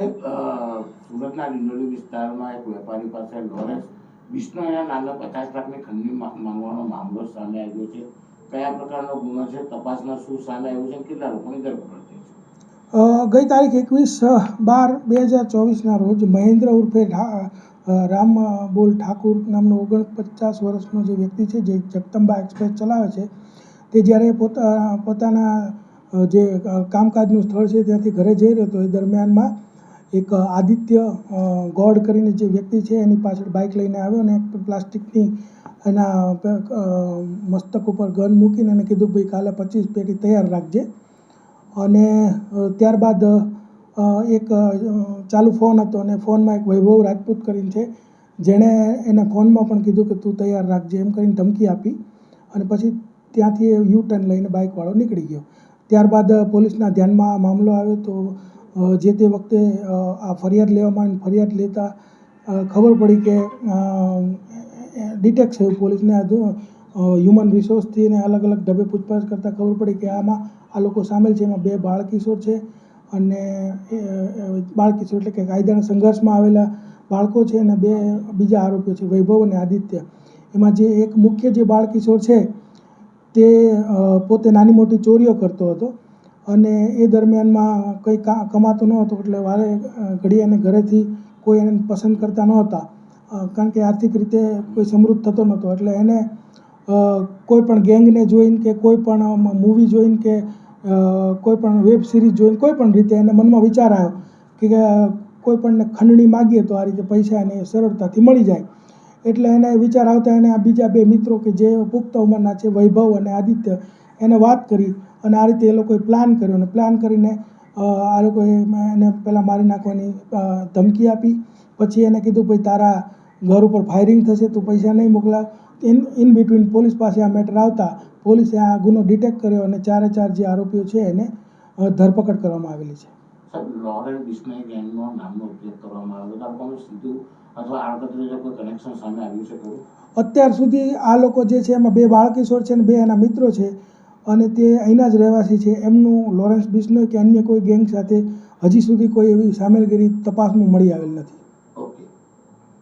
સુરતના ડિંડોલી વિસ્તારમાં એક વેપારી પાસે લોરેન્સ બિશ્નોઈના નામના પચાસ લાખની ખંડની મા- માંગવાનો મામલો સામે આવ્યો છે. કયા પ્રકારનો ગુનો છે, તપાસમાં શું સામે આવ્યું છે, કેટલા લોકોની ધરપકડ થઈ છે? ગઈ તારીખ એકવીસ બાર બે હજાર ચોવીસના રોજ મહેન્દ્ર ઉર્ફે રામ બોલ ઠાકુર નામનો ઓગણપચાસ વર્ષનો જે વ્યક્તિ છે, જે જગદંબા એક્સપ્રેસ ચલાવે છે, તે જ્યારે પોતા, પોતાના જે કામકાજનું સ્થળ છે, ત્યાંથી ઘરે જઈ રહ્યો હતો. એ દરમિયાનમાં એક આદિત્ય ગોડ કરીને જે વ્યક્તિ છે એની પાછળ બાઇક લઈને આવ્યો અને પ્લાસ્ટિકની એના મસ્તક ઉપર ગન મૂકીને એને કીધું, ભાઈ, કાલે પચીસ પેટી તૈયાર રાખજે. અને ત્યારબાદ એક ચાલુ ફોન હતો અને ફોનમાં એક વૈભવ રાજપૂત કરીને છે, જેણે એને ફોનમાં પણ કીધું કે, તું તૈયાર રાખજે. એમ કરીને ધમકી આપી અને પછી ત્યાંથી યુ ટર્ન લઈને બાઇકવાળો નીકળી ગયો. ત્યારબાદ, પોલીસના ધ્યાનમાં આ મામલો આવ્યો તો જે તે વખતે આ ફરિયાદ લેવામાં આવી. ફરિયાદ લેતા ખબર પડી કે ડિટેક્ટ થયું પોલીસને હ્યુમન રિસોર્સથી અને અલગ અલગ ઢબે પૂછપરછ કરતાં ખબર પડી કે આમાં, આ લોકો સામેલ છે એમાં બે બાળકિશોર છે અને બાળકિશોર એટલે કે કાયદાના સંઘર્ષમાં આવેલા બાળકો છે અને બે બીજા આરોપીઓ છે, વૈભવ અને આદિત્ય એમાં જે એક મુખ્ય જે બાળકિશોર છે તે પોતે નાની મોટી ચોરીઓ કરતો હતો અને એ દરમિયાનમાં કંઈ કમાતો ન હતો, એટલે વારે ઘડી એને ઘરેથી કોઈ એને પસંદ કરતા નહોતા. કારણ કે આર્થિક રીતે કોઈ સમૃદ્ધ થતો નહોતો. એટલે એને કોઈ પણ ગેંગને જોઈને કે કોઈ પણ મૂવી જોઈને કે કોઈ પણ વેબ સિરીઝ જોઈને કોઈ પણ રીતે એને મનમાં વિચાર આવ્યો કે કોઈ પણ ખંડણી માગીએ તો આ રીતે પૈસા એને સરળતાથી મળી જાય. એટલે એને વિચાર આવતા એને આ બીજા બે મિત્રો કે જે પુખ્ત ઉંમરના છે, વૈભવ અને આદિત્ય, એને વાત કરી અને આ રીતે એ લોકોએ પ્લાન કર્યો અને પ્લાન કરીને આ લોકોએ એને પહેલાં મારી નાખવાની ધમકી આપી. પછી એને કીધું ભાઈ તારા ઘર ઉપર ફાયરિંગ થશે તું પૈસા નહીં મોકલાવ ઇન ઇન બિટવીન પોલીસ પાસે આ મેટર આવતા પોલીસે આ ગુનો ડિટેક્ટ કર્યો અને ચારે ચાર જે આરોપીઓ છે એને ધરપકડ કરવામાં આવેલી છે. સાહેબ લોરેન્સ ગેંગનો નામનો ઉપયોગ કરવામાં આવ્યો તો આપણને સીધું અથવા આડકતરી રીતે કોઈ કનેક્શન સામે આવ્યું છે અત્યાર સુધી આ લોકો જે છે એમાં બે બાળકિશોર છે અને બે એના મિત્રો છે. અને તે અહીંના જ રહેવાસી છે. એમનું લોરેન્સ બિશ્નોઈ કે અન્ય કોઈ ગેંગ સાથે હજી સુધી કોઈ એવી સામેલગીરી તપાસમાં મળી આવેલ નથી.